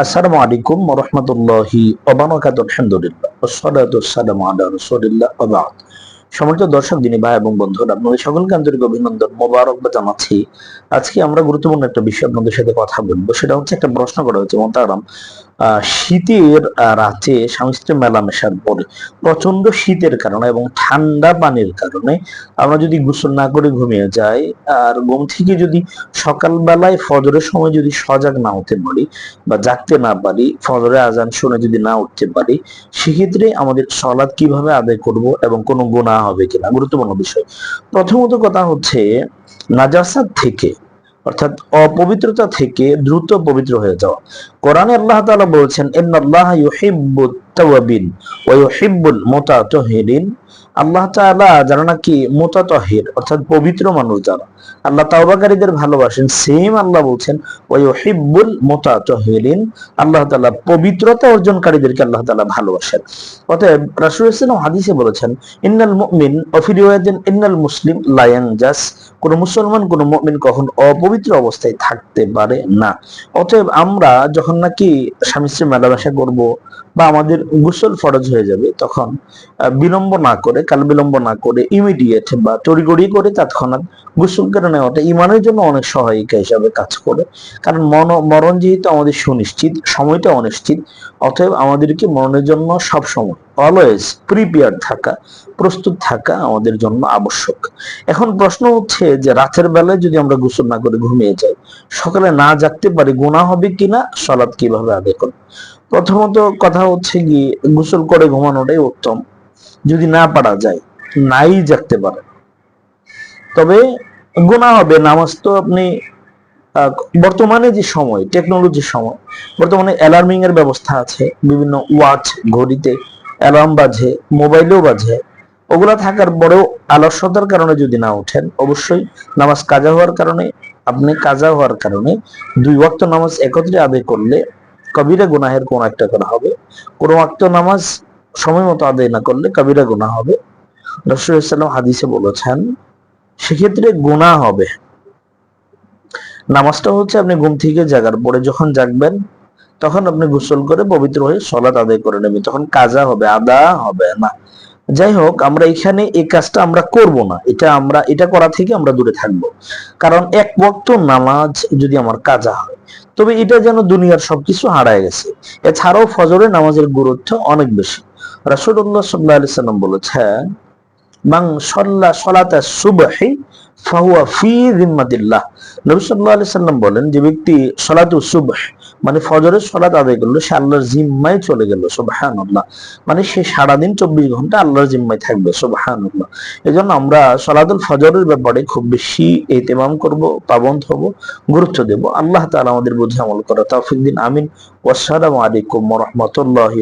আসসালামু আলাইকুম রহমতুল্লাহি আলহামদুলিল্লাহ দর্শক দিনী ভাই এবং বন্ধুরা আপনাদের সকলকে আন্তরিক অভিনন্দন মোবারকবাদ জানাচ্ছি। আজকে আমরা গুরুত্বপূর্ণ একটা বিষয় আপনাদের সাথে কথা বলব সেটা হচ্ছে একটা প্রশ্ন করা হয়েছে মোহতারাম। আহ, শীতের রাতে স্বামী স্ত্রী মেলামেশার পরে প্রচণ্ড শীতের কারণে এবং ঠান্ডা পানির কারণে আমরা যদি গোসল না করে ঘুমিয়ে যাই, আর ঘুম থেকে যদি সকালবেলায় ফজরের সময় যদি সজাগ না হতে পারি বা জাগতে না পারি ফজরে আজান শুনে যদি না উঠতে পারি, সেক্ষেত্রে আমাদের সলাদ কীভাবে আদায় করব এবং কোনো গুণা হবে কিনা? গুরুত্বপূর্ণ বিষয়। প্রথমত কথা হচ্ছে, নাজাসাত থেকে অর্থাৎ অপবিত্রতা থেকে দ্রুত পবিত্র হয়ে যাওয়া। কোরআনে আল্লাহ তাআলা বলছেন মুতাতাহিরিন আল্লাহ তাআলা যারা নাকি মুতাতাহির, অর্থাৎ পবিত্র মানুষ যারা, আল্লাহ তাওবাকারীদের ভালোবাসেন সেম আল্লাহ বলছেন মুতাতাহিরিন। আল্লাহ তাআলা পবিত্রতা অর্জনকারীদেরকে আল্লাহ তাআলা ভালোবাসেন। অতএব সাল্লাল্লাহু বলেছেন, ইন্নাল মুমিন রিওয়ায়াতিন ইন্নাল মুসলিম লা কোন মুসলমান, কোন মুমিন কখন অপবিত্র অবস্থায় থাকতে পারে না। অতএব আমরা যখন নাকি স্বামী স্ত্রী মেলামেশা করব বা আমাদের গোসল ফরজ হয়ে যাবে, তখন বিলম্ব না করে, কাল বিলম্ব না করে ইমিডিয়েট বা তড়িগড়ি করে তৎক্ষণাৎ গোসল করে নেওয়াটা ইমানের জন্য অনেক সহায়িকা হিসাবে কাজ করে। কারণ মন, মরণ যেহেতু আমাদের সুনিশ্চিত, সময়টা অনিশ্চিত, অতএব আমাদেরকে মরণের জন্য সব সময় অলওয়েজ প্রিপেয়ার থাকা, প্রস্তুত থাকা আমাদের জন্য আবশ্যক। এখন প্রশ্ন হচ্ছে যে রাতের বেলায় যদি আমরা গোসল না করে ঘুমিয়ে যাই, সকালে না জাগতে পারি গুণা হবে কিনা সলাৎ কীভাবে আদায় করব? প্রথমত কথা হচ্ছে কি, গোসল করে ঘুমানোটাই উত্তম। যদি না পারা যায়, নাই জাগতে পারে। তবে গুণা হবে, নামাজ তো আপনি বর্তমানে যে সময় টেকনোলজির সময়, বর্তমানে অ্যালার্মিং এর ব্যবস্থা আছে, বিভিন্ন ওয়াচ ঘড়িতে অ্যালার্ম বাজে, মোবাইলেও বাজে, ওগুলা থাকার পরেও আলস্যতার কারণে যদি না ওঠেন, অবশ্যই নামাজ কাজা হওয়ার কারণে, আপনি কাজা হওয়ার কারণে দুই ওয়াক্ত নামাজ একত্রে আদায় করলে কবিরা গুনাহের কোন একটা করা হবে। কোন ওয়াক্ত নামাজ সময় মতো আদায় না করলে কবিরা গুনাহ হবে। রসুলাম হাদিসে বলেছেন, সেক্ষেত্রে গুনাহ হবে। নামাজটা হচ্ছে আপনি ঘুম থেকে জাগার পরে যখন জাগবেন তখন আপনি গোসল করে পবিত্র হয়ে সলাত আদায় করে নেবেন। তখন কাজা হবে, আদা হবে, না। যাই হোক, আমরা এখানে এই কাজটা আমরা করব না। এটা আমরা, এটা করা থেকে আমরা দূরে থাকব। কারণ এক ওয়াক্ত নামাজ যদি আমার কাজা হয়, তবে এটা যেন দুনিয়ার সবকিছু হারায় গেছে। এছাড়াও ফজরে নামাজের গুরুত্ব অনেক বেশি। রাসূলুল্লাহ সাল্লাল্লাহু আলাইহি সাল্লাম বলেছেন, মান সাল্লা সালাতা সুবহি ফাহুয়া ফি জিম্মাতিল্লাহ। নবী সাল্লাল্লাহু আলাইহি সাল্লাম বলেন, যে ব্যক্তি সালাতু সুবহ মানে ফজরের সলাত আদায় করল, সে আল্লাহর জিম্মায় চলে গেল, সুবহানাল্লাহ। মানে সে সারাদিন চব্বিশ ঘণ্টা আল্লাহর জিম্মায় থাকবে, সুবহানাল্লাহ। এই জন্য আমরা সলাদুল ফজরের ব্যাপারে খুব বেশি এতেমাম করব পাবন্ধ হব, গুরুত্ব দেব। আল্লাহ তালা আমাদের বুঝে আমল করা তাফিক দিন। আমিন। ওসালাম আলাইকুম রাহমাতুল্লাহি